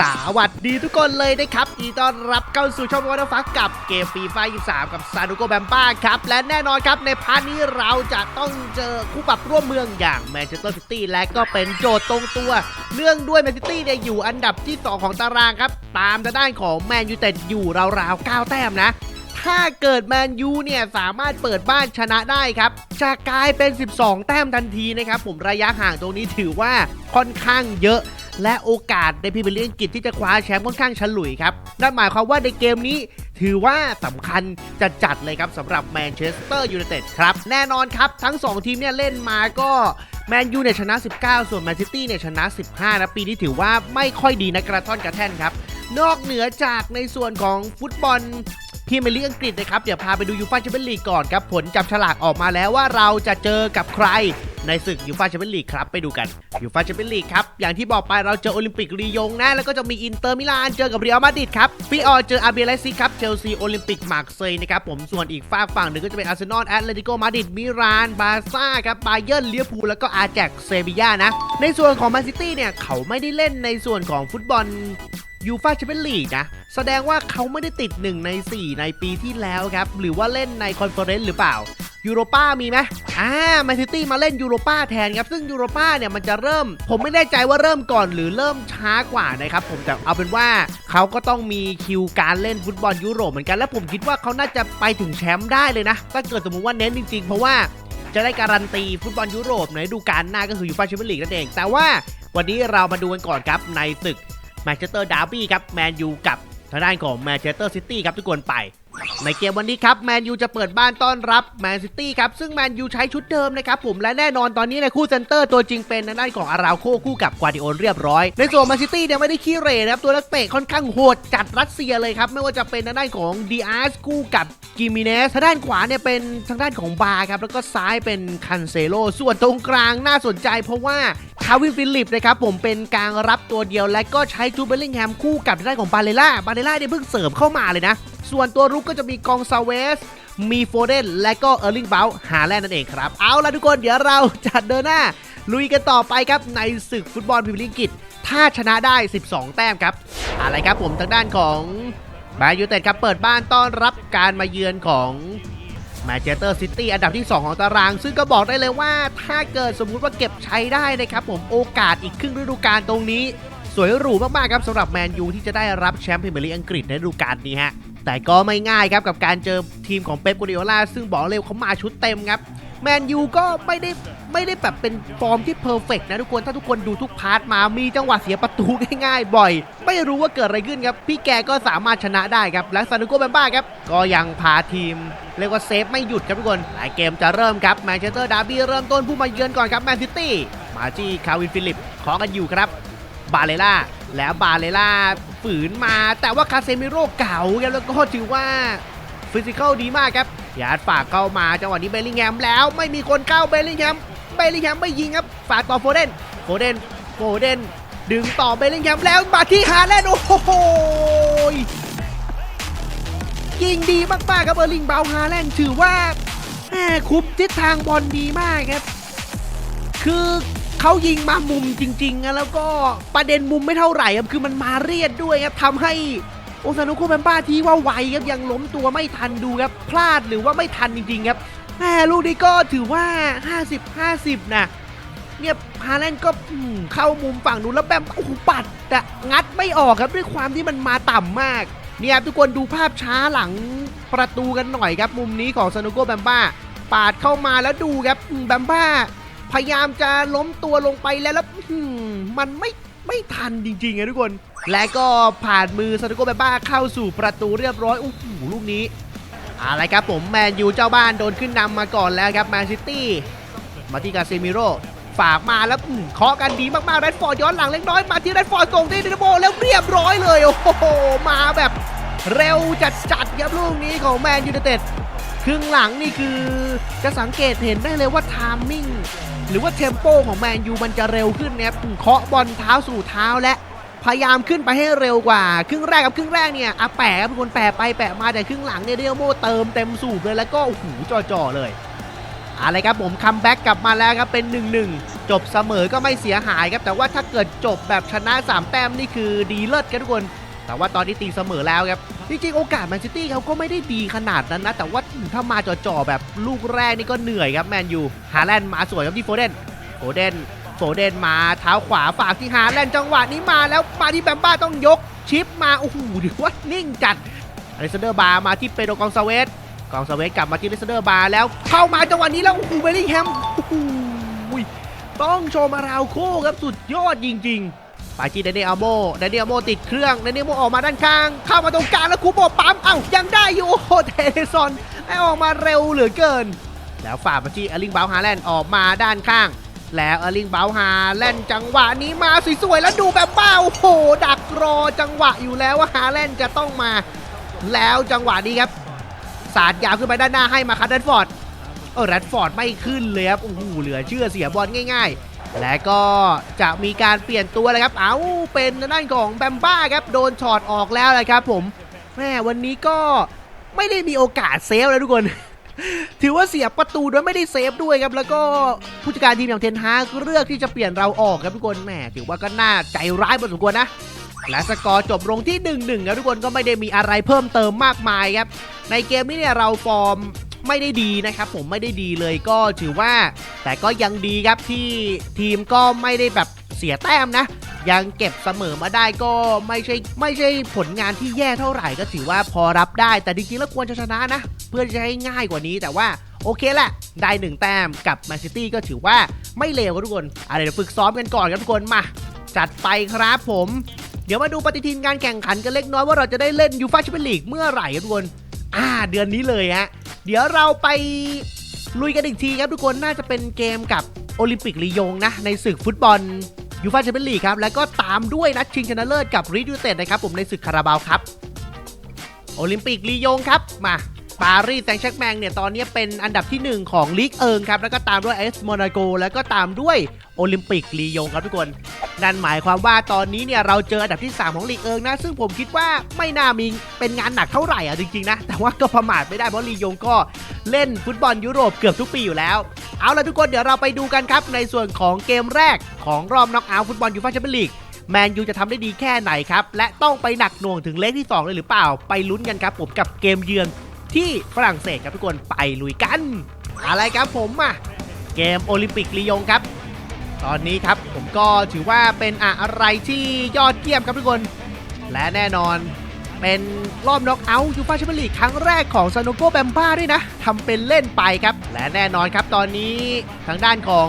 สวัสดีทุกคนเลยนะครับยินดีต้อนรับเข้าสู่ช่องวันฟักกับเกมฟีฟ่า23 กับซานุโกแบมบ้าครับ และแน่นอนครับในพาร์ทนี้เราจะต้องเจอคู่ปรับร่วมเมืองอย่างแมนเชสเตอร์ซิตี้และก็เป็นโจทย์ตรงตัว เนื่องด้วยแมนซิตี้เนี่ยอยู่อันดับที่ 2 ของตารางครับ ตามด้านของแมนยูเต็ดอยู่ราวๆ9แต้มนะถ้าเกิดแมนยูเนี่ยสามารถเปิดบ้านชนะได้ครับ จะกลายเป็น 12 แต้มทันทีนะครับ ผมระยะห่างตรงนี้ถือว่าค่อนข้างเยอะ และโอกาสในพรีเมียร์ลีกอังกฤษที่จะคว้าแชมป์ค่อนข้างฉลุยครับนั่นหมายความว่าในเกมนี้ถือว่าสำคัญจะจัดเลยครับสำหรับแมนเชสเตอร์ยูไนเต็ดครับแน่นอนครับ ทั้ง 2 ทีมเนี่ยเล่นมาก็แมนยูเนี่ยชนะ 19 ส่วนแมนซิตี้เนี่ยชนะ 15นะปีนี้ถือว่าไม่ค่อยดีนะกระท่อนกระแท่นครับ นอกเหนือจากในส่วนของฟุตบอลพรีเมียร์ลีกอังกฤษนะครับ เดี๋ยวพาไปดูยูฟ่าแชมเปี้ยนลีกก่อนครับ ผลจับฉลากออกมาแล้วว่าเราจะเจอกับใคร ในศึกยูฟ่าแชมเปี้ยนลีกครับไปดูกันยูฟ่าแชมเปี้ยนลีกครับอย่างที่บอกไปเราเจอโอลิมปิกรียงนะแล้วก็จะมีอินเตอร์มิลานเจอกับเรอัลมาดริดครับฟิออเจออาร์เบียไลซิครับเชลซีโอลิมปิกมาร์เซย์นะครับผมส่วนอีกฝากฝั่งหนึ่งก็จะเป็นอาร์เซนอลแอตเลติโกมาดริดมิรานบาร์ซ่าครับบาเยิร์นเลียพูแล้วก็อาแจกเซบียานะในส่วนของแมนซิตี้เนี่ยเขาไม่ได้เล่นในส่วนของฟุตบอล ยูฟาแชมเปี้ยนลีกนะแสดงว่าเขาไม่ได้ติด 1 ใน 4 ในปีที่แล้วครับ หรือว่าเล่นในคอนเฟอเรนซ์หรือเปล่ายูโรป้ามีไหมอ่าแมนซิตี้มาเล่นยูโรป้าแทนครับ ซึ่งยูโรป้าเนี่ยมันจะเริ่ม ผมไม่แน่ใจว่าเริ่มก่อนหรือเริ่มช้ากว่านะครับ ผมแต่เอาเป็นว่าเขาก็ต้องมีคิวการเล่นฟุตบอลยุโรปเหมือนกัน และผมคิดว่าเขาน่าจะไปถึงแชมป์ได้เลยนะ ถ้าเกิดสมมติว่าเน้นจริงๆ เพราะว่าจะได้การันตีฟุตบอลยุโรปในฤดูกาลหน้าก็คือยูฟาแชมเปี้ยนลีกนั่นเอง แต่ว่าวันนี้เรามาดูกันก่อนครับในศึก แมนเชสเตอร์ดาร์บี้ครับแมนยูกับทางด้านของแมนเชสเตอร์ซิตี้ครับทุกคนไป ในเกมวันนี้ครับแมนยูจะเปิดบ้านต้อนรับแมนซิตี้ครับ ซึ่งแมนยูใช้ชุดเดิมนะครับผมและแน่นอนตอนนี้ในคู่เซนเตอร์ตัวจริงเป็นทางด้านของอาราวโคคู่กับกวาดิโอนเรียบร้อย ในส่วนแมนซิตี้เนี่ยไม่ได้ขี้เร่นะครับ ตัวนักเตะค่อนข้างโหดจัดรัสเซียเลยครับ ไม่ว่าจะเป็นทางด้านของดีอาร์สคู่กับกิมิเนสทางด้านขวาเนี่ยเป็นทางด้านของบาครับแล้วก็ซ้ายเป็นคันเซโลส่วนตรงกลางน่าสนใจ เพราะว่าคาวินฟิลิปนะครับผมเป็นกลางรับตัวเดียวและก็ใช้จูเบลลิงแฮมคู่กับทางด้านของบาเลล่าบาเลล่าเนี่ยเพิ่งเสริมเข้ามาเลยนะ ส่วนตัวรุกก็จะมีกองซาเวส มีโฟเดน และก็เออร์ลิงเบลหาแลนนั่นเองครับ เอาละทุกคนเดี๋ยวเราจะเดินหน้า ลุยกันต่อไปครับในศึกฟุตบอลพรีเมียร์ลีกอังกฤษถ้าชนะได้ 12 แต้มครับอะไรครับผมทางด้านของแมนยูเต็ดครับเปิดบ้านต้อนรับการมาเยือนของแมนเชสเตอร์ซิตี้อันดับที่ 2 ของตาราง ซึ่งก็บอกได้เลยว่าถ้าเกิดสมมุติว่าเก็บใช้ได้นะครับผมโอกาสอีกครึ่งฤดูกาลตรงนี้ สวยหรูมาก ๆ ครับสำหรับแมนยูที่จะได้รับแชมป์พรีเมียร์ลีกอังกฤษในฤดูกาลนี้ฮะ แต่ก็ไม่ง่ายครับกับการเจอทีมของเป๊ปกูดิโอลาซึ่งบอกเลยเขามาชุดเต็มครับแมนยูก็ไม่ได้ไม่ได้แบบเป็นฟอร์มที่เพอร์เฟกนะทุกคน ถ้าทุกคนดูทุกพาร์ทมามีจังหวะเสียประตูง่ายๆ บ่อย ไม่รู้ว่าเกิดอะไรขึ้นครับ พี่แกก็สามารถชนะได้ครับ และซานุโกแบมบ้าครับ ก็ยังพาทีม เรียกว่าเซฟไม่หยุดครับทุกคน หลายเกมจะเริ่มครับแมนเชสเตอร์ดาร์บี้เริ่มต้นผู้มาเยือนก่อนครับแมนซิตี้มาจี้คาวินฟิลิปขอกันอยู่ครับบาเลล่าแล้วบาเลล่า ฝืนมา แต่ว่าคาเซมิโร่เก่าครับแล้วก็ถือว่าฟิสิกอลดีมากครับยาดฝากเข้ามาจังหวะนี้เบลลิงแฮมแล้วไม่มีคนเข้าเบลลิงแฮมเบลลิงแฮมไม่ยิงครับฝากต่อโฟเดนโฟเดนโฟเดนดึงต่อเบลลิงแฮมแล้วมาที่ฮาแลนด์โอ้โหยิงดีมากๆครับเบอร์ลิงเบาฮาแลนด์ถือว่าแหมคุมทิศทางบอลดีมากครับ คือ เขายิงมามุมจริงๆนะแล้วก็ประเด็นมุมไม่เท่าไหร่ครับคือมันมาเรียดด้วยครับทำให้โอซานุโคแบมบ้าที่ว่าไวครับยังล้มตัวไม่ทันดูครับพลาดหรือว่าไม่ทันจริงๆครับแหมลูกนี้ก็ถือว่า 50 50 นะเนี่ยฮาแลนด์ก็เข้ามุมฝั่งนู้นแล้วแบมโอ้โหปัดแต่งัดไม่ออกครับด้วยความที่มันมาต่ำมาก เนี่ยครับทุกคนดูภาพช้าหลังประตูกันหน่อยครับ มุมนี้ของซานุโกแบมบ้าปาดเข้ามาแล้วดูครับแบมบ้า พยายามจะล้มตัวลงไปแล้วแล้วมันไม่ไม่ทันจริงๆอะทุกคน และก็ผ่านมือซาโตโกแบบ้าเข้าสู่ประตูเรียบร้อยโอ้โหลูกนี้อะไรครับผมแมนยูเจ้าบ้านโดนขึ้นนำมาก่อนแล้วครับแมนซิตี้มาที่กาเซมิโร่ฝากมาแล้วเคาะกันดีมากๆแรดฟอร์ดย้อนหลังเล็กน้อยมาที่แรดฟอร์ดส่งที่ดินโมแล้วเรียบร้อยเลยโอ้โหมาแบบเร็วจัดจัดๆครับลูกนี้ของแมนยูไนเต็ดครึ่งหลังนี่คือจะสังเกตเห็นได้เลยว่าทามมิ่ง หรือว่าเทมโปของแมนยูมันจะเร็วขึ้นนะครับเคาะบอลเท้าสู่เท้าและพยายามขึ้นไปให้เร็วกว่า ครึ่งแรกกับครึ่งแรกเนี่ยอาแปะเป็นคนแปะไปแปะมาแต่ครึ่งหลังเนี่ยเดียวโมเติมเต็มสูบเลยแล้วก็โอ้โหจ่อๆเลยอะไรครับผมคัมแบ็กกลับมาแล้วครับเป็น1 1จบเสมอก็ไม่เสียหายครับแต่ว่าถ้าเกิดจบแบบชนะ 3 แต้มนี่คือดีเลิศครับทุกคน แต่ว่าตอนนี้ตีเสมอแล้วครับ จริงๆ โอกาสแมนซิตี้เขาก็ไม่ได้ดีขนาดนั้นนะ แต่ว่าถ้ามาจ่อๆแบบลูกแรกนี่ก็เหนื่อยครับแมนยูฮาแลนด์มาสวยครับที่โฟเดนโฟเดนโฟเดนมาเท้าขวาฝากที่ฮาแลนด์จังหวะนี้มาแล้วมาที่แบมบ้าต้องยกชิปมา โอ้โหถือว่านิ่งจัดอเลสเดอร์บาร์มาที่เปโดกองซาเวสกองซาเวสกลับมาที่อเลสเดอร์บาร์แล้วเข้ามาจังหวะนี้แล้วโอ้โหเบลลิงแฮมโอ้โหต้องชมอาราโคครับสุดยอดจริง ๆ ไปที่เดนเนลอาโมเดนเนลอาโมติดเครื่องเดนเนลอาโมออกมาด้านข้าง เข้ามาตรงกลางแล้วคูโบปั๊มเอ้ายังได้อยู่โอ้โหเทเลซอนให้ออกมาเร็วเหลือเกิน แล้วฝ่ามาที่เออร์ลิงเบลฮาแลนด์ออกมาด้านข้าง แล้วเออร์ลิงเบลฮาแลนด์จังหวะนี้มาสวยๆแล้วดูแบบเป้าโอ้โหดักรอจังหวะอยู่แล้วว่าฮาแลนด์จะต้องมา แล้วจังหวะนี้ครับสาดยาวขึ้นไปด้านหน้าให้มาคัตเดนฟอร์ดเออแรดฟอร์ดไม่ขึ้นเลยครับโอ้โหเหลือเชื่อเสียบอลง่ายๆ และก็จะมีการเปลี่ยนตัวเลยครับ เอาเป็นทางด้านของแบมบ้าครับโดนช็อตออกแล้วเลยครับผมแม่วันนี้ก็ไม่ได้มีโอกาสเซฟเลยทุกคน ถือว่าเสียประตูโดยไม่ได้เซฟด้วยครับ แล้วก็ผู้จัดการทีมอย่างเทนฮากเลือกที่จะเปลี่ยนเราออกครับทุกคนแหมถือว่าก็น่าใจร้ายพอสมควรนะและสกอร์จบลงที่1นึครับทุกคนก็ไม่ได้มีอะไรเพิ่มเติมมากมายครับ ในเกมนี้เนี่ยเราฟอร์ม ไม่ได้ดีนะครับผมไม่ได้ดีเลยก็ถือว่า แต่ก็ยังดีครับที่ทีมก็ไม่ได้แบบเสียแต้มนะยังเก็บเสมอมาได้ก็ไม่ใช่ไม่ใช่ผลงานที่แย่เท่าไหร่ก็ถือว่าพอรับได้ แต่จริงๆแล้วควรจะชนะนะ เพื่อจะให้ง่ายกว่านี้แต่ว่าโอเคแหละ ได้หนึ่งแต้มกับแมนซิตี้ก็ถือว่าไม่เลวครับทุกคนอะไรเดี๋ยวฝึกซ้อมกันก่อนครับทุกคนมา จัดไปครับผม เดี๋ยวมาดูปฏิทินการแข่งขันกันเล็กน้อยว่าเราจะได้เล่นยูฟ่าแชมเปี้ยนลีกเมื่อไหร่ครับทุกคนอ่าเดือนนี้เลยฮะ เดี๋ยวเราไปลุยกันอีกทีครับทุกคนน่าจะเป็นเกมกับโอลิมปิกลียงนะ ในศึกฟุตบอลยูฟ่าแชมเปี้ยนลีกครับ แล้วก็ตามด้วยนัดชิงชนะเลิศกับรีดูเต็ดนะครับผมในศึกคาราบาวครับ โอลิมปิกลียงครับมา ปารีสแซงต์แชร์กแมงเนี่ยตอนนี้เป็นอันดับที่ 1 ของลีกเอิงครับ แล้วก็ตามด้วยเอสโมนาโกแล้วก็ตามด้วยโอลิมปิกลียงครับทุกคน นั่นหมายความว่าตอนนี้เนี่ยเราเจออันดับที่ 3 ของลีกเอิงนะ ซึ่งผมคิดว่าไม่น่ามีเป็นงานหนักเท่าไหร่อะจริงๆนะ แต่ว่าก็ประมาทไม่ได้เพราะลียงก็เล่นฟุตบอลยุโรปเกือบทุกปีอยู่แล้ว เอาละทุกคนเดี๋ยวเราไปดูกันครับในส่วนของเกมแรกของรอบน็อกเอาท์ฟุตบอลยูฟ่าแชมเปี้ยนลีกแมนยูจะทำได้ดีแค่ไหนครับ และต้องไปหนักหน่วงถึงเลขที่ 2 เลยหรือเปล่า ไปลุ้นกันครับผมกับเกมเยือน ที่ฝรั่งเศสครับทุกคนไปลุยกัน อะไรครับผมอะเกมโอลิมปิกลียงครับ ตอนนี้ครับผมก็ถือว่าเป็นอะไรที่ยอดเยี่ยมครับทุกคน และแน่นอนเป็นรอบน็อกเอาท์ยูฟ่าแชมเปี้ยนลีกครั้งแรกของซานโกแบมบ้าด้วยนะทำเป็นเล่นไปครับ และแน่นอนครับตอนนี้ทางด้านของ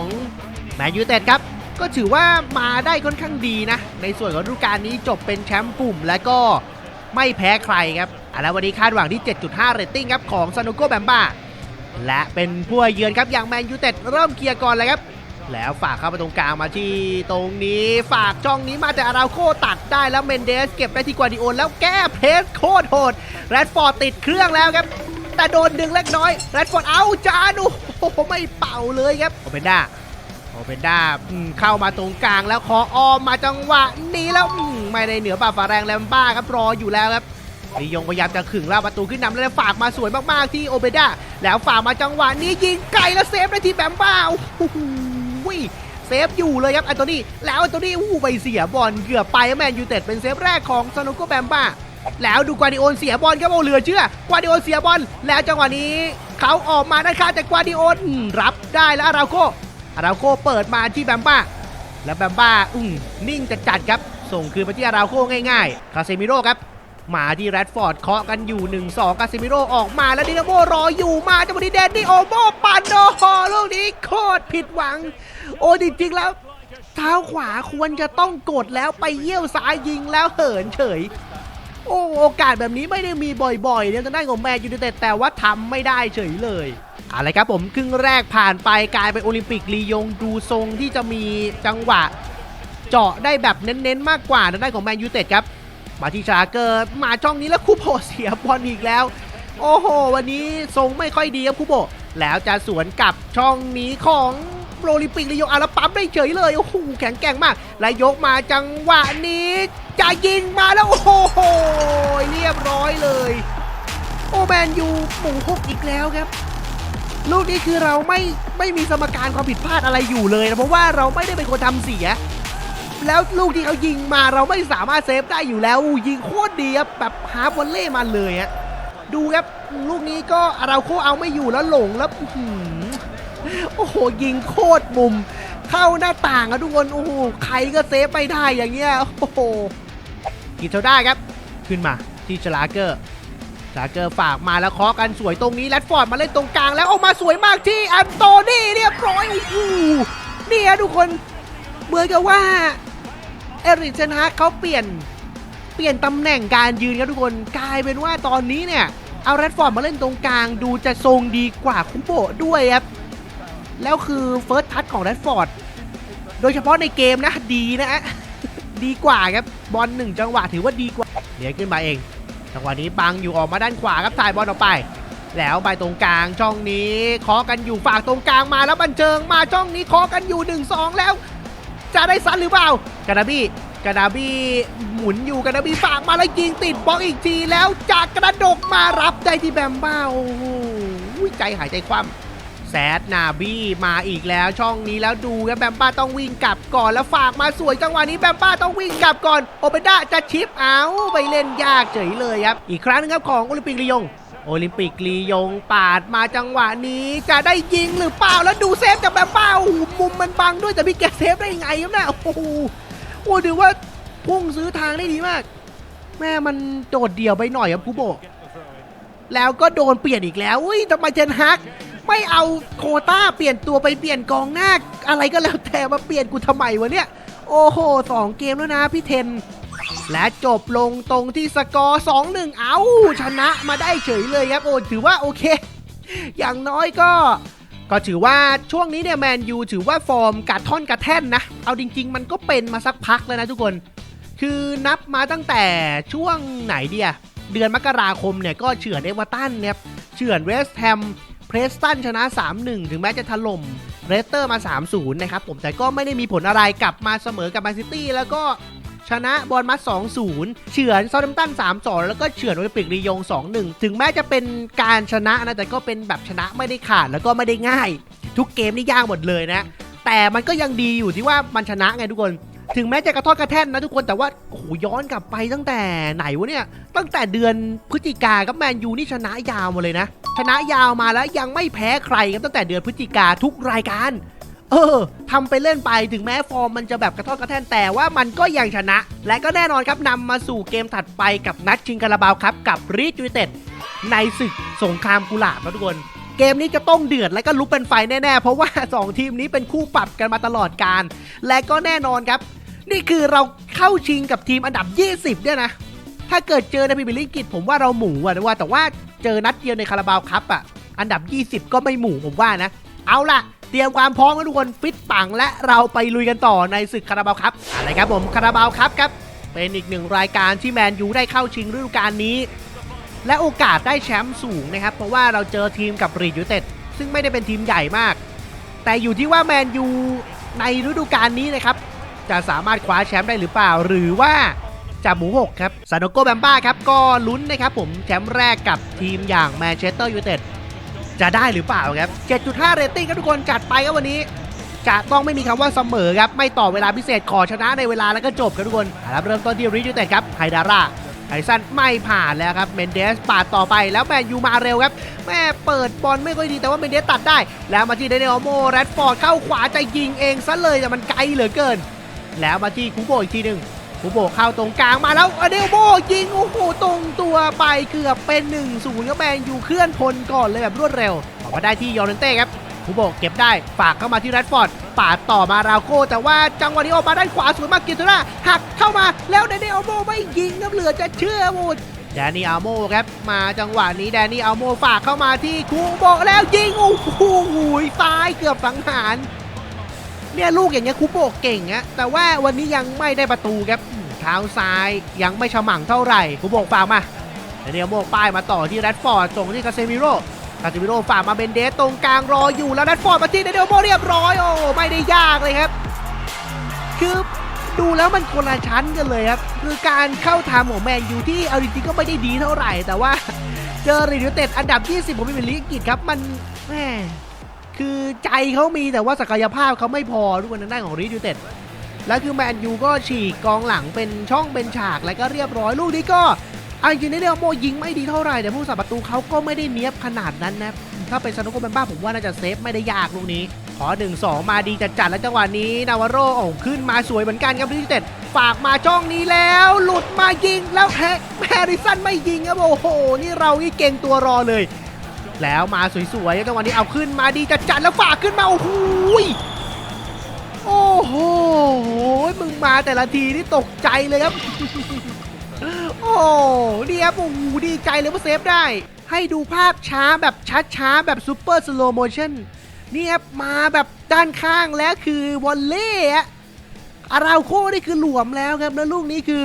แมนยูเต็ดครับ ก็ถือว่ามาได้ค่อนข้างดีนะ ในส่วนของฤดูกาลนี้จบเป็นแชมป์กลุ่ม และก็ ไม่แพ้ใครครับอะแล้ววันนี้คาดหวังที่ 7.5 เรตติ้งครับของซานุโกแบมบ้าและเป็นผู้เยือนครับอย่างแมนยูเต็ดเริ่มเคลียร์ก่อนเลยครับ แล้วฝากเข้ามาตรงกลางมาที่ตรงนี้ฝากช่องนี้มาแต่อาราโคตัดได้แล้วเมนเดส เก็บได้ที่กวาดิโอนแล้วแก้เพสโคตรโหดแรดฟอร์ดติดเครื่องแล้วครับ แต่โดนดึงเล็กน้อยแรดฟอร์ดเอาจานูโอ้ไม่เป่าเลยครับโอเปนด้าโอเปนด้าเข้ามาตรงกลางแล้วขอออมมาจังหวะนี้แล้ว มไม่ได้เหนือบาฟาแรงแลมบ้าครับรออยู่แล้วครับลียงพยายามจะขึงล่าประตูขึ้นนำแล้วฝากมาสวยมากๆที่โอเบด้าแล้วฝากมาจังหวะนี้ยิงไกลแล้วเซฟได้ทีแบมบ้าโอ้โหเซฟอยู่เลยครับอันโตนี่แล้วอันโตนี่อู้ไปเสียบอลเกือบไปแมนยูเต็ดเป็นเซฟแรกของซานุโกแบมบ้าแล้วดูกวาดิโอนเสียบอลครับโอเหลือเชื่อกวาดิโอนเสียบอลแล้วจังหวะนี้เขาออกมาด้านข้างแต่กวาดิโอนรับได้แล้วอาราโคอาราโคเปิดมาที่แบมบ้าแล้วแบมบ้าอืมนิ่งจัดจัดครับ ส่งคืนไปที่อาราโคง่ายๆ คาเซมิโร่ครับมาที่แรดฟอร์ดเคาะกันอยู่ 1-2คาเซมิโร่ออกมาแล้วดินาโมรออยู่มาจังหวะนี้เดนนี่โอโมปันโดฮอลูกนี้โคตรผิดหวัง โอ้จริงๆแล้ว เท้าขวาควรจะต้องกดแล้วไปเยี่ยวซ้ายยิงแล้วเหินเฉย โอ้โอกาสแบบนี้ไม่ได้มีบ่อยๆเนี่ยทางด้านของแมนยูไนเต็ดแต่ว่าทำไม่ได้เฉยเลยอะไรครับผมครึ่งแรกผ่านไปกลายเป็นโอลิมปิกลียงดูทรงที่จะมีจังหวะ เจาะได้แบบเน้นๆ มากกว่าทางด้านของแมนยูเต็ดครับ มาที่ชาเกอร์มาช่องนี้แล้วคูโบเสียบอลอีกแล้ว โอ้โห วันนี้ทรงไม่ค่อยดีครับคูโบแล้วจะสวนกลับช่องนี้ของโอลิมปิกลียงอาราปั๊มได้เฉยเลยโอ้โหแข็งแกร่งมาก และยกมาจังหวะนี้ จะยิงมาแล้ว โอ้โห เรียบร้อยเลย โอแมนยูหมูฮกอีกแล้วครับ ลูกนี้คือเราไม่ไม่มีสมการความผิดพลาดอะไรอยู่เลยนะเพราะว่าเราไม่ได้เป็นคนทำเสีย แล้วลูกที่เขายิงมาเราไม่สามารถเซฟได้อยู่แล้ว ยิงโคตรดีครับแบบฮาร์ฟวอลเล่มาเลยฮะดูครับลูกนี้ก็เราโคเอาไม่อยู่แล้วหลงแล้วหือโอ้โหยิงโคตรมุม เข้าหน้าต่างอะทุกคนโอ้โหใครก็เซฟไม่ได้อย่างเงี้ยโอ้โหกินเท่าได้ครับขึ้นมาที่ชลาเกอร์ชลาเกอร์ฝากมาแล้วเคาะกันสวยตรงนี้แรดฟอร์ดมาเล่นตรงกลางแล้วออกมาสวยมากที่แอนโตนี่เรียบร้อยโอ้โหเนี่ยทุกคนเหมือนกับว่า เอริกเซนฮากเขาเปลี่ยนเปลี่ยนตำแหน่งการยืนครับทุกคนกลายเป็นว่าตอนนี้เนี่ย เอาแรดฟอร์ดมาเล่นตรงกลาง ดูจะทรงดีกว่าคุโบด้วยครับ แล้วคือเฟิร์สทัชของแรดฟอร์ดโดยเฉพาะในเกมนะดีนะฮะดีกว่าครับบอลหนึ่งจังหวะถือว่าดีกว่าเดี๋ยวขึ้นมาเอง จังหวะนี้บังอยู่ออกมาด้านขวาครับถ่ายบอลออกไป แล้วไปตรงกลางช่องนี้เคาะกันอยู่ฝากตรงกลางมาแล้วบันเจิงมาช่องนี้เคาะกันอยู่ 1-2 แล้ว จะได้ซันหรือเปล่ากานาบี้กานาบี้หมุนอยู่กานาบี้ฝากมาแล้วยิงติดบล็อกอีกทีแล้วจากกระดกมารับได้ที่แบมบ้าโอ้โหใจหายใจคว่ำแซดนาบี้มาอีกแล้วช่องนี้แล้วดูครับแบมบ้าต้องวิ่งกลับก่อนแล้วฝากมาสวยจังหวะนี้แบมบ้าต้องวิ่งกลับก่อนโอเปด้าจะชิปเอาไปเล่นยากเฉยเลยครับอีกครั้งหนึงครับของโอลิมปิกลียงโอลิมปิกลียงปาดมาจังหวะนี้จะได้ยิงหรือเปล่าแล้วดูเซฟจากแบมบ้าโอ้โห มันบังด้วยแต่พี่แกเซฟได้ยังไงครับเนี่ยโอ้โหโอ้ถือว่าพุ่งซื้อทางได้ดีมาก แม่มันโดดเดี่ยวไปหน่อยครับคูโบ แล้วก็โดนเปลี่ยนอีกแล้วอุ้ยทำไมเจนฮัก ไม่เอาโคต้าเปลี่ยนตัวไปเปลี่ยนกองหน้า อะไรก็แล้วแต่มาเปลี่ยนกูทำไมวะเนี่ย โอ้โหสองเกมแล้วนะพี่เทน และจบลงตรงที่สกอร์2-1 เอาชนะมาได้เฉยเลยครับโอ้ถือว่าโอเค อย่างน้อยก็ ก็ถือว่าช่วงนี้เนี่ยแมนยูถือว่าฟอร์มกัดท่อนกระแท่นนะ เอาจริง ๆ มันก็เป็นมาสักพักแล้วนะทุกคน คือนับมาตั้งแต่ช่วงไหนเดียเดือนมกราคมเนี่ยก็เฉือนเอเวอร์ตันเนี่ยเฉือนเวสต์แฮมเพรสตันชนะ 3-1 ถึงแม้จะถล่มเรสเตอร์มา 3-0 นะครับผมแต่ก็ไม่ได้มีผลอะไรกลับมาเสมอกับแมนซิตี้แล้วก็ ชนะบอลมัส2-0 เฉือนเซาท์แฮมป์ตัน3-2 แล้วก็เฉือนโอลิมปิกรียง 2-1 ถึงแม้จะเป็นการชนะนะ แต่ก็เป็นแบบชนะไม่ได้ขาดแล้วก็ไม่ได้ง่าย ทุกเกมนี่ยากหมดเลยนะ แต่มันก็ยังดีอยู่ที่ว่ามันชนะไงทุกคนถึงแม้จะกระทอดกระแท่นนะทุกคนแต่ว่าโอ้โหย้อนกลับไปตั้งแต่ไหนวะเนี่ย ตั้งแต่เดือนพฤศจิกาครับแมนยูนี่ชนะยาวมาเลยนะ ชนะยาวมาแล้วยังไม่แพ้ใครครับตั้งแต่เดือนพฤศจิกาทุกรายการ เออทำไปเล่นไปถึงแม้ฟอร์มมันจะแบบกระทอดกระแท่นแต่ว่ามันก็ยังชนะ และก็แน่นอนครับนำมาสู่เกมถัดไปกับนัดชิงคาราบาวครับกับรีดยูเต็ดในศึกสงครามกุหลาบนะทุกคนเกมนี้จะต้องเดือดและก็ลุกเป็นไฟแน่ๆ เพราะว่า 2 ทีมนี้เป็นคู่ปรับกันมาตลอดการ และก็แน่นอนครับ นี่คือเราเข้าชิงกับทีมอันดับ 20 เนี่ยนะ ถ้าเกิดเจอในพรีเมียร์ลีกอังกฤษผมว่าเราหมูอะนะว่า แต่ว่าเจอนัดเดียวในคาราบาวครับอะอันดับ 20 ก็ไม่หมูผมว่านะ เอาล่ะ เตรียมความพร้อมกันทุกคนฟิตปังและเราไปลุยกันต่อในศึกคาราบาวครับอะไรครับผมคาราบาวครับครับเป็นอีกหนึ่งรายการที่แมนยูได้เข้าชิงฤดูกาลนี้ และโอกาสได้แชมป์สูงนะครับ เพราะว่าเราเจอทีมกับรีดยูเต็ดซึ่งไม่ได้เป็นทีมใหญ่มาก แต่อยู่ที่ว่าแมนยูในฤดูกาลนี้นะครับจะสามารถคว้าแชมป์ได้หรือเปล่า หรือว่าจะหมูหกครับซานโกแบมบ้าครับก็ลุ้นนะครับผมแชมป์แรกกับทีมอย่างแมนเชสเตอร์ยูไนเต็ด จะได้หรือเปล่าครับ 7.5 เรตติ้งครับทุกคนจัดไปครับวันนี้จะต้องไม่มีคำว่าเสมอครับ ไม่ต่อเวลาพิเศษขอชนะในเวลาแล้วก็จบครับทุกคนเอาละเริ่มต้นที่ริยูเต็ดครับไฮดาร่าไฮซันไม่ผ่านแล้วครับเมนเดสปาดต่อไปแล้วแมนยูมาเร็วครับ แม่เปิดบอลไม่ค่อยดีแต่ว่าเมนเดสตัดได้ แล้วมาที่เดนิเอลโมแรดฟอร์ดเข้าขวาจะยิงเองซะเลยแต่มันไกลเหลือเกิน แล้วมาที่คูโบอีกทีหนึ่ง คูโบเข้าตรงกลางมาแล้วเดลโบยิง โอ้โห ตรงตัวไปเกือบเป็น1นศูนย์ก็แมนยูเคลื่อนพลก่อนเลยแบบรวดเร็ว ออกมาได้ที่ยอร์เนเต้ครับคูโบเก็บได้ฝากเข้ามาที่แรดฟอร์ดปาดต่อมาราโกแต่ว่าจังหวะนี้ออกมาด้านขวาสวยมากกียรตินาหักเข้ามาแล้วเดนิเอลโมไม่ยิงครับเหลือจะเชื่อหมดแดนนี่อัลโมครับมาจังหวะนี้แดนนี่อัลโมฝากเข้ามาที่คูโบแล้วยิงโอ้โหซ้ายเกือบสังหาร เนี่ยลูกอย่างเงี้ยคูโบเก่งอะแต่ว่าวันนี้ยังไม่ได้ประตูครับเท้าซ้ายยังไม่ฉมังเท่าไหร่คูโบฝากมาแดนนี่อัลโมป้ายมาต่อที่แรดฟอร์ดส่งที่คาเซมิโร่คาเซมิโร่ฝากมาเบนเดสตรงกลางรออยู่แล้วแรดฟอร์ดมาที่แดนนี่อัลโมเรียบร้อยโอ้ไม่ได้ยากเลยครับ คือดูแล้วมันคนละชั้นกันเลยครับ คือการเข้าทำของแมนยูที่เอาจริงๆก็ไม่ได้ดีเท่าไหร่ แต่ว่าเจอรีดิวเต็ดอันดับ 20 ของพิมยร์ลีกอังกฤษครับมันแหม คือใจเขามีแต่ว่าศักยภาพเขาไม่พอทุกคนทางด้านของรีดิวเต็ดแล้วคือแมนยูก็ฉีกกองหลังเป็นช่องเป็นฉากแล้วก็เรียบร้อยลูกนี้ก็เอาจริงในเรื่องโมยิงไม่ดีเท่าไหร่แต่ผู้สับประตูเขาก็ไม่ได้เนี้ยบขนาดนั้นนะ ถ้าเป็นซานโกเบนบ้าผมว่าน่าจะเซฟไม่ได้ยากลูกนี้ ขอ 1-2 มาดีจัดจัดแล้วจังหวะนี้ นาวาโรโอ้ขึ้นมาสวยเหมือนกันครับรีดิเต็ดฝากมาจ้องนี้แล้ว หลุดมายิงแล้วแฮแฮร์ริสันไม่ยิงครับโอ้โห นี่เรานี่เก่งตัวรอเลย แล้วมาสวยๆจังหวะนี้เอาขึ้นมาดีจัดจัดๆแล้วฝากขึ้นมาโอ้โหโอ้โหมึงมาแต่ละทีนี่ตกใจเลยครับ โอ้ดีครับโอ้โหดีใจเลยว่าเซฟได้ ให้ดูภาพช้าแบบช้าๆแบบซูเปอร์สโลโมชั่นนี่ครับมาแบบด้านข้างแล้วคือวอลเล่อะอาราโคนี่คือหลวมแล้วครับแล้วลูกนี้คือ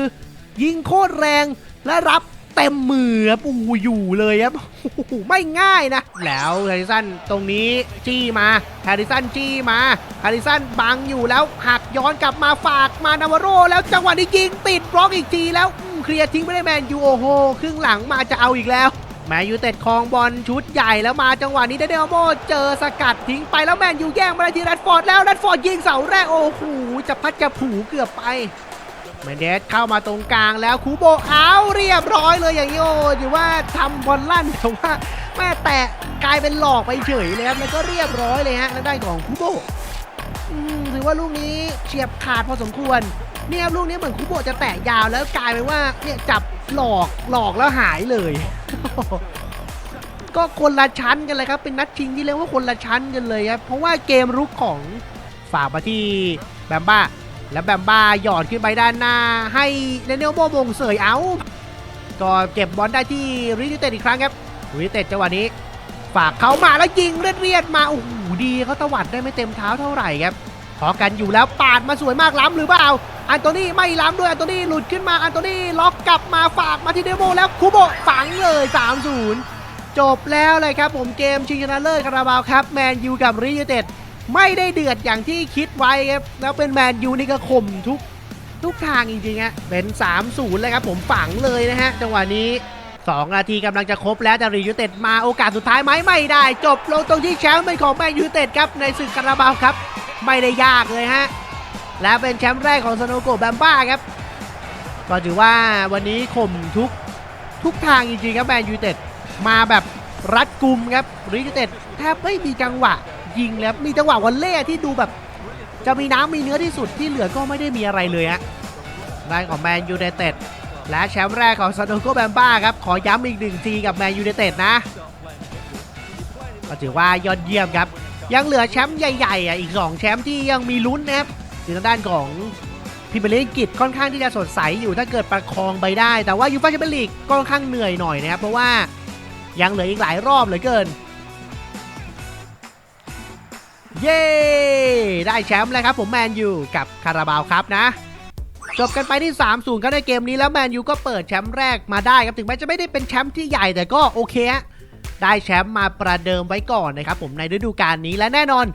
ยิงโคตรแรงและรับ เต็มมือครับโอ้โหอยู่เลยครับโอ้โหไม่ง่ายนะ แล้วแฮร์ริสันตรงนี้จี้มาแฮร์ริสันจี้มาแฮร์ริสันบังอยู่แล้วหักย้อนกลับมาฝากมานาวาโร แล้วจังหวะนี้ยิงติดบล็อกอีกทีแล้วเคลียร์ทิ้งไม่ได้แมนยูโอโหครึ่งหลังมาจะเอาอีกแล้วแมนยูเต็ดคองบอลชุดใหญ่แล้วมาจังหวะนี้เดเดลโมเจอสกัดทิ้งไปแล้วแมนยูแย่งมาได้ที่แรดฟอร์ดแล้วแรดฟอร์ดยิงเสาแรกโอ้โหจะพัดจะผูเกือบไป เมนเดสเข้ามาตรงกลางแล้วคูโบเอาเรียบร้อยเลยอย่างนี้โอ้ถือว่าทำบอลลั่นแต่ว่าแม่แตะกลายเป็นหลอกไปเฉยเลยครับแล้วก็เรียบร้อยเลยฮะทางด้านของคูโบถือว่าลูกนี้เฉียบขาดพอสมควรเนี่ยลูกนี้เหมือนคูโบจะแตะยาวแล้วกลายเป็นว่าเนี่ยจับหลอกหลอกแล้วหายเลย ก็คนละชั้นกันเลยครับ เป็นนัดชิงที่เรียกว่าคนละชั้นกันเลยครับเพราะว่าเกมรุกของฝากมาที่แบมบ้า แล้วแบมบ้าหยอดขึ้นไปด้านหน้า ให้เนเนลโมมงเสยเอาก็เก็บบอลได้ที่ริทิเต็ดอีกครั้งครับริทิเต็ดจังหวะนี้ ฝากเขามาแล้วยิงเรียดๆมาโอ้โหดีเขาตวัดได้ไม่เต็มเท้าเท่าไหร่ครับขอกันอยู่แล้วปาดมาสวยมากล้ำหรือเปล่าอันโตนี่ไม่ล้ำด้วยอันโตนี่หลุดขึ้นมาอันโตนี่ล็อกกลับมาฝากมาที่เดโมแล้วคูโบฝังเลย 3-0 จบแล้วเลยครับผมเกมชิงชนะเลิศคาราบาวครับแมนยูกับริยูเต็ด ไม่ได้เดือดอย่างที่คิดไว้ครับ แล้วเป็นแมนยูนี่ก็ข่มทุกทุกทางจริงๆฮะเป็น 3-0 เลยครับผมฝังเลยนะฮะจังหวะนี้ 2 นาทีกำลังจะครบแล้วแต่ริยูเต็ดมาโอกาสสุดท้ายไหมไม่ได้ จบลงตรงที่แชมป์เป็นของแมนยูเต็ดครับในศึกคาราบาวครับ ไม่ได้ยากเลยฮะและเป็นแชมป์แรกของสโนโกแบมบ้าครับ ก็ถือว่าวันนี้ข่มทุกทุกทางจริงๆครับแมนยูเต็ดมาแบบรัดกุมครับริยูเต็ดแทบไม่มีจังหวะ ยิงแล้วมีจังหวะวอลเล่ที่ดูแบบ จะมีน้ำมีเนื้อที่สุดที่เหลือก็ไม่ได้มีอะไรเลยฮะด้านของแมนยูไนเต็ดและแชมป์แรกของซานโดโกแบมบ้าครับ ขอย้ำอีกหนึ่งทีกับแมนยูไนเต็ดนะ ก็ถือว่ายอดเยี่ยมครับ ยังเหลือแชมป์ใหญ่ๆอะอีก 2 แชมป์ที่ยังมีลุ้นนะครับถึงทางด้านของพิมพ์ลีกอังกฤษค่อนข้างที่จะสดใสอยู่ถ้าเกิดประคองไปได้ แต่ว่ายูฟ่าแชมเปี้ยนลีกก็ค่อนข้างเหนื่อยหน่อยนะครับเพราะว่ายังเหลืออีกหลายรอบเหลือเกิน เย้ ได้แชมป์แล้วครับผมแมนยูกับคาราบาวครับนะ จบกันไปที่ 3-0ครับในเกมนี้แล้วแมนยูก็เปิดแชมป์แรกมาได้ครับถึงแม้จะไม่ได้เป็นแชมป์ที่ใหญ่แต่ก็โอเคฮะได้แชมป์มาประเดิมไว้ก่อนนะครับผมในฤดูกาลนี้และแน่นอน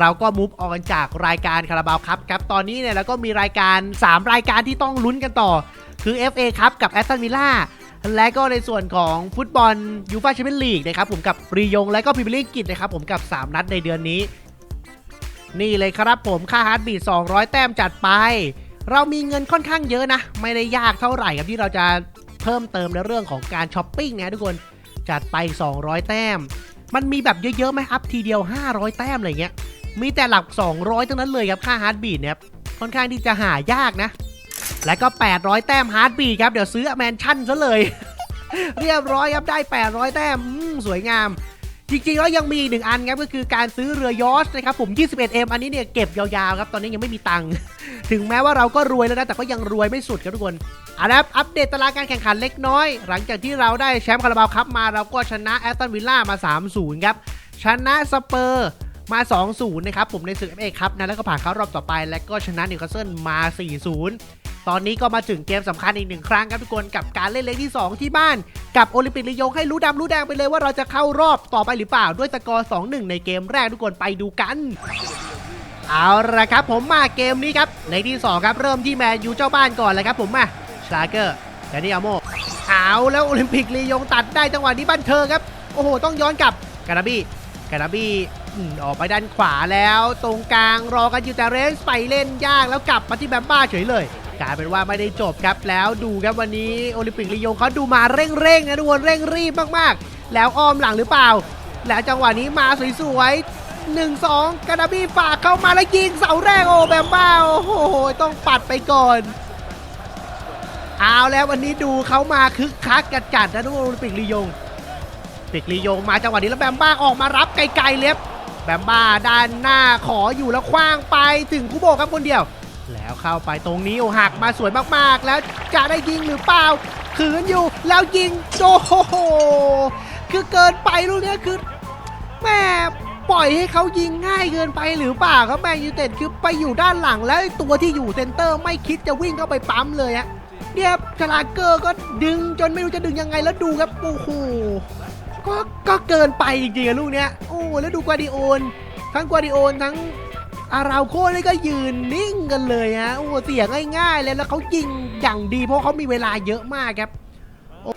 เราก็มูฟออนจากรายการคาราบาวครับครับตอนนี้เนี่ยเราก็มีรายการ 3 รายการที่ต้องลุ้นกันต่อ คือ FA ครับกับแอสตันวิลล่าและก็ในส่วนของฟุตบอลยูฟ่าแชมเปี้ยนลีกนะครับผมกับรียงและก็พรีเมียร์ลีกกฤษนะครับผมกับ 3 นัดในเดือนนี้ นี่เลยครับผมค่าฮาร์ดบีท200 แต้มจัดไป เรามีเงินค่อนข้างเยอะนะ ไม่ได้ยากเท่าไหร่ครับที่เราจะเพิ่มเติมในเรื่องของการช้อปปิ้งนะทุกคนจัดไป 200 แต้ม มันมีแบบเยอะๆไหมอัพทีเดียว 500 แต้มอะไรเงี้ยมีแต่หลัก 200ทั้งนั้นเลยครับค่าฮาร์ดบีทเนี่ยครับค่อนข้างที่จะหายากนะ และก็ 800 แต้มฮาร์ดบีทครับเดี๋ยวซื้อแมนชั่นซะเลย เรียบร้อยครับได้ 800 แต้มสวยงาม จริงๆแล้วยังมีอีกหนึ่งอันครับก็คือการซื้อเรือยอชนะครับผม 21M อันนี้เนี่ยเก็บยาวๆครับตอนนี้ยังไม่มีตังค์ถึงแม้ว่าเราก็รวยแล้วนะแต่ก็ยังรวยไม่สุดครับทุกคนอันดับอัปเดตตารางการแข่งขันเล็กน้อย หลังจากที่เราได้แชมป์คาราบาวคัพมาเราก็ชนะแอตตันวิลล่ามา 3-0 ครับ ชนะสเปอร์มา 2-0 นะครับผมในศึก FA ครับนะแล้วก็ผ่านเข้ารอบต่อไป แล้วก็ชนะนิวคาสเซิลมา 4-0 ตอนนี้ก็มาถึงเกมสำคัญอีกหนึ่งครั้งครับทุกคนกับการเล่นเล็กที่ 2 ที่บ้าน กับโอลิมปิกลียงให้รู้ดำรู้แดงไปเลยว่าเราจะเข้ารอบต่อไปหรือเปล่าด้วยสกอร์2-1 ในเกมแรกทุกคนไปดูกันเอาละครับผมมาเกมนี้ครับในที่ 2 ครับเริ่มที่แมนยูเจ้าบ้านก่อนเลยครับผมมาชลาเกอร์แต่นี่อาโมเอาแล้วโอลิมปิกลียงตัดได้จังหวะนี้บันเทิงครับ โอ้โห ต้องย้อนกลับกานาบี้กานาบี้อืมออกไปด้านขวาแล้ว ตรงกลางรอกันอยู่แต่เรนส์ไปเล่นยากแล้วกลับมาที่แบมบ้าเฉยเลย กลายเป็นว่าไม่ได้จบครับแล้วดูครับวันนี้โอลิมปิกลียงเขาดูมาเร่งๆนะทุกคนเร่งรีบมากๆ แล้วอ้อมหลังหรือเปล่า แล้วจังหวะนี้มาสวยๆหนึ่งสองกานาบี้ฝากเข้ามาแล้วยิงเสาแรกโอ้แบมบ้าโอ้โหต้องปัดไปก่อนเอาแล้ววันนี้ดูเขามาคึกคักจัดจัดๆนะทุกคนโอลิมปิกลียงปิกลียงมาจังหวะนี้แล้วแบมบ้าออกมารับไกลๆเล็บแบมบ้าด้านหน้าขออยู่แล้วคว้างไปถึงคุโบครับคนเดียว แล้วเข้าไปตรงนี้โอหักมาสวยมากๆ แล้วจะได้ยิงหรือเปล่าขืนอยู่แล้วยิงโอ้โหคือเกินไปลูกเนี้ยคือแม่ปล่อยให้เขายิงง่ายเกินไปหรือเปล่าครับแมนยูเต็ดคือไปอยู่ด้านหลังแล้วตัวที่อยู่เซนเตอร์ไม่คิดจะวิ่งเข้าไปปั๊มเลยอะเนี่ยชลาเกอร์ก็ดึงจนไม่รู้จะดึงยังไงแล้วดูครับโอ้โหก็ก็เกินไปจริงๆลูกเนี้ยโอ้แล้วดูกวาดิโอนทั้งกวาดิโอนทั้ง อาราโค้นี่ก็ยืนนิ่งกันเลยฮะโอ้เสียง่ายๆเลยแล้วเขายิงอย่างดีเพราะเขามีเวลาเยอะมากครับโอ้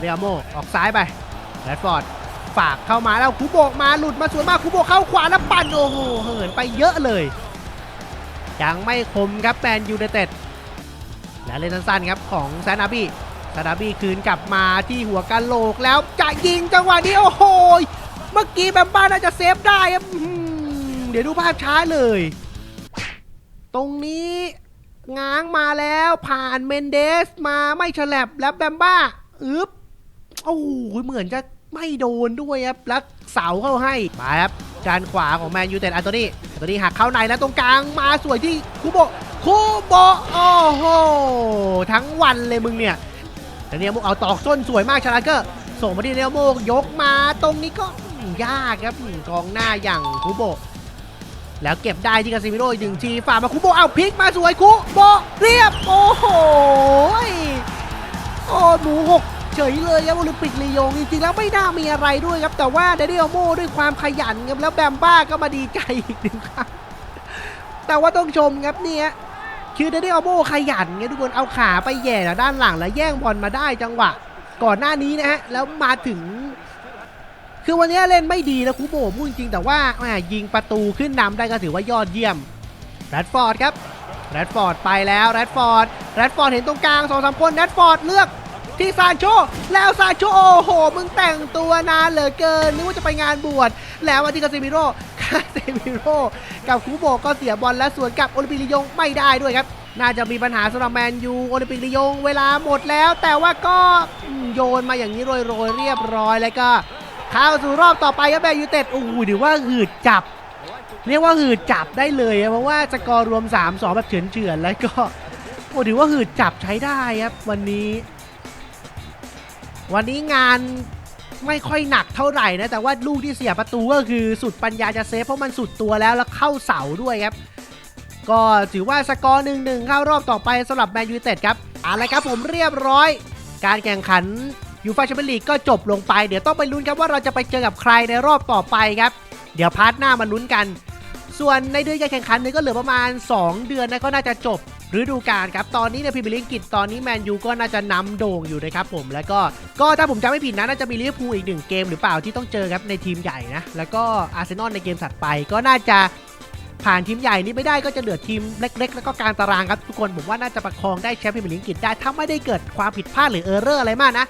เดียโมออกซ้ายไปแรดฟอร์ดฝากเข้ามาแล้วคูโบกมาหลุดมาสวนมากคูโบกเข้าขวาแล้วปั่นโอ้โหเหินไปเยอะเลย ยังไม่คมครับแมนยูไนเต็ดและเล่นสั้นๆครับของแซนาบี้แซนาบี้คืนกลับมาที่หัวกะโหลกแล้วจะยิงจังหวะนี้โอ้โห เมื่อกี้แบมบ้าน่าจะเซฟได้ครับ เดี๋ยวดูภาพช้าเลย ตรงนี้ง้างมาแล้วผ่านเมนเดสมาไม่ฉลับแล้วแบมบ้าอึ๊บโอ้โหเหมือนจะไม่โดนด้วยครับแล้วเสาเข้าให้มาครับการขวาของแมนยูเต็ดอันโตนี่อันโตนี่หักเข้าในแล้วตรงกลางมาสวยที่คูโบคูโบโอ้โหทั้งวันเลยมึงเนี่ยแต่เนี่ยโมกเอาตอกส้นสวยมากชาลาเกอร์ส่งมาที่เนโมกยกมาตรงนี้ก็ยากครับกองหน้าอย่างคูโบ แล้วเก็บได้ที่กาซิมิโร่อีกหนึ่งทีฝ่ามาคุโบเอาพลิกมาสวยคุโบเรียบ โอ้โหโอ้หนูหกเฉยเลยครับโอลิมปิกลียงจริงๆแล้วไม่น่ามีอะไรด้วยครับ แต่ว่าเดนิโอโมด้วยความขยันครับแล้วแบมบ้าก็มาดีใจอีกหนึ่งครั้งแต่ว่าต้องชมครับเนี่ยคือเดนิโอโมขยันไงทุกคนเอาขาไปแย่ด้านหลังแล้วแย่งบอลมาได้จังหวะ ก่อนหน้านี้นะฮะแล้วมาถึง คือวันนี้เล่นไม่ดีนะคูโบพูดจริงๆแต่ว่าแหมยิงประตูขึ้นนำได้ก็ถือว่ายอดเยี่ยมแรดฟอร์ดครับแรดฟอร์ดไปแล้วแรดฟอร์ดแรดฟอร์ดเห็นตรงกลางสองสามคนแรดฟอร์ดเลือกที่ซานโชแล้วซานโชโอ้โห มึงแต่งตัวนานเหลือเกินนึกว่าจะไปงานบวชแล้วมาที่คาเซมิโร่คาเซมิโร่กับคูโบก็เสียบอลและสวนกับโอลิมปิลียงไม่ได้ด้วยครับ น่าจะมีปัญหาสำหรับแมนยูโอลิมปิลียงเวลาหมดแล้ว แต่ว่าก็โยนมาอย่างนี้โรยๆเรียบร้อยแล้วก็ เข้าสู่รอบต่อไปครับแมนยูเต็ดโอ้โหถือว่าหืดจับ เรียกว่าหืดจับได้เลยเพราะว่าสกอร์รวม 3-2 แบบเฉือนๆแล้วก็โอ้ถือว่าหืดจับใช้ได้ครับวันนี้ วันนี้งานไม่ค่อยหนักเท่าไหร่นะ แต่ว่าลูกที่เสียประตูก็คือสุดปัญญาจะเซฟเพราะมันสุดตัวแล้วแล้วเข้าเสาด้วยครับ ก็ถือว่าสกอร์หนึ่งหนึ่งเข้ารอบต่อไปสำหรับแมนยูเต็ดครับเอาละครับผมเรียบร้อย การแข่งขัน ยูฟ่าแชมเปี้ยนลีกก็จบลงไป เดี๋ยวต้องไปลุ้นครับว่าเราจะไปเจอกับใครในรอบต่อไปครับ เดี๋ยวพาร์ทหน้ามาลุ้นกัน ส่วนในเดือนการแข่งขันเนี่ยก็เหลือประมาณ 2 เดือนนะก็น่าจะจบฤดูกาลครับ ตอนนี้ในพรีเมียร์ลีกอังกตอนนี้แมนยูก็น่าจะนำโด่งอยู่นะครับผม แล้วก็ก็ถ้าผมจำไม่ผิดนะน่าจะมีลิเวอร์พูลอีกหนึ่งเกมหรือเปล่าที่ต้องเจอครับในทีมใหญ่นะ แล้วก็อาร์เซนอลในเกมถัดไปก็น่าจะผ่านทีมใหญ่นี้ไม่ได้ก็จะเหลือทีมเล็ก ๆ แล้วก็กางตารางครับทุกคนผมว่าน่าจะประคองได้แชมป์พรีเมียร์ลีกกฤษได้ถ้าไม่ได้เกิดความผิดพลาดหรือเออร์เรอร์อะไรมากนะ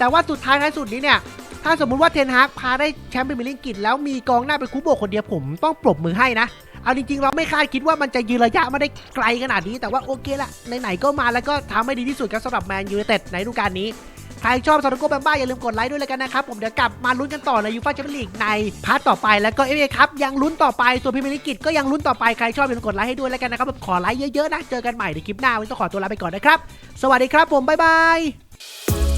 แต่ว่าสุดท้ายท้ายสุดนี้เนี่ย ถ้าสมมุติว่าเทนฮากพาได้แชมป์พรีเมียร์ลีกอังกฤษแล้วมีกองหน้าเป็นคูโบคนเดียวผมต้องปรบมือให้นะ เอาจริงๆ เราไม่คาดคิดว่ามันจะยืนระยะมาได้ไกลขนาดนี้ แต่ว่าโอเคละไหนๆก็มาแล้วก็ทำให้ดีที่สุดครับสำหรับแมนยูเต็ดในฤดูกาลนี้ใครชอบซารุโกแบมบ้าอย่าลืมกดไลค์ด้วยเลยกันนะครับ ผมเดี๋ยวกลับมาลุ้นกันต่อในยูฟ่าแชมเปี้ยนลีกในพาร์ทต่อไปแล้วก็เอฟเอครับยังลุ้นต่อไป ส่วนพรีเมียร์ลีกอังกฤษก็ยังลุ้นต่อไป ใครชอบอย่าลืมกดไลค์ให้ด้วยแล้วกันนะครับขอไลค์เยอะๆนะ เจอกันใหม่ในคลิปหน้าวันนี้ต้องขอตัวลาไปก่อนนะครับ สวัสดีครับผม บ๊ายบาย